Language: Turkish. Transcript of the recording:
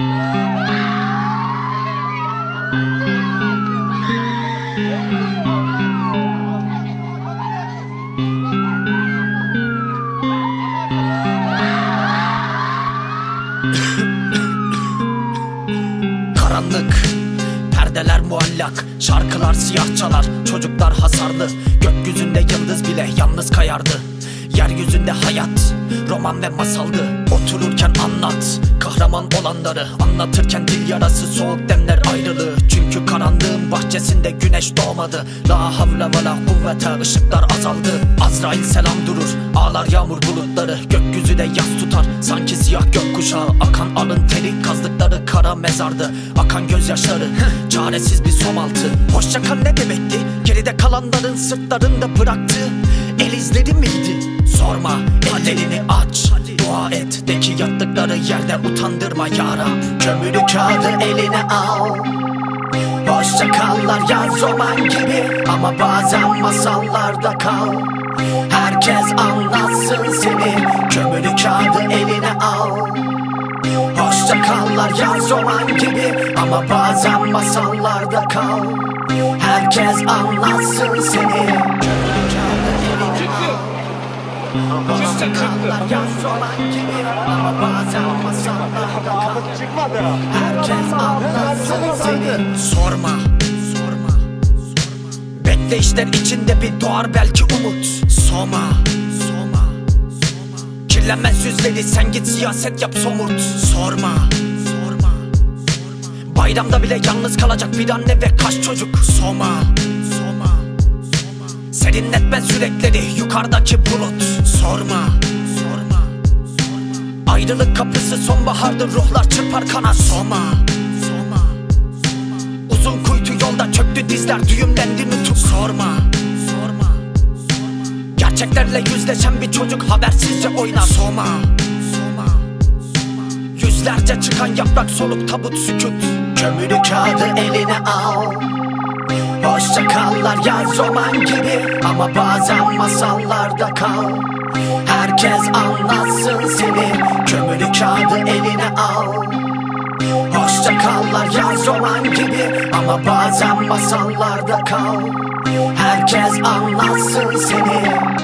Karanlık Perdeler muallak Şarkılar siyah çalar Çocuklar hasarlı Gökyüzünde yıldız bile yalnız kayardı. Yeryüzünde hayat Roman ve masaldı Otururken anlar Kahraman olanları Anlatırken dil yarası soğuk demler ayrılığı. Çünkü karanlığın bahçesinde güneş doğmadı. La havle ve la kuvvete ışıklar azaldı. Azrail selam durur Ağlar yağmur bulutları. Gökyüzü de yaz tutar Sanki siyah gökkuşağı. Akan alın teri kazdıkları kara mezardı. Akan gözyaşları Çaresiz bir somaltı. Hoşça kal ne demekti? Geride kalanların sırtlarında bıraktığı El izleri miydi? Sorma ellerini aç Dua et de ki yattıkları yerde utandırma yarab Kömürü kağıdı eline al. Hoşça kallar yaz roman gibi Ama bazen masallarda kal. Herkes anlatsın seni Kömürü kağıdı eline al. Hoşça kallar yaz roman gibi Ama bazen masallarda kal. Herkes anlatsın seni Hoşça kallar yaz roman gibi Ama bazen masallarda kal Herkes anlatsın seni Sorma. Sorma Sorma Bekleyişler içinde bir doğar belki umut. Soma. Soma. Kirlenmez yüzleri sen git siyaset yap somurt. Sorma Sorma. Sorma. Bayramda bile yalnız kalacak bir anne ve kaç çocuk. Soma Serinletmez yürekleri yukarıdaki bulut. Sorma Sorma Sorma. Ayrılık kapısı sonbahardır ruhlar çırpar kanat Soma Soma Uzun kuytu yolda çöktü dizler düğümlendi nutuk. Sorma Sorma Gerçeklerle yüzleşen bir çocuk habersizce oynar. Soma Soma Yüzlerce çıkan yaprak soluk tabut sükut. Kömürü kağıdı eline al Hoşça kallar yaz roman gibi. Ama bazen masallarda kal. Herkes anlatsın seni. Kömürü kağıdı eline al. Hoşça kallar yaz roman gibi. Ama bazen masallarda kal. Herkes anlatsın seni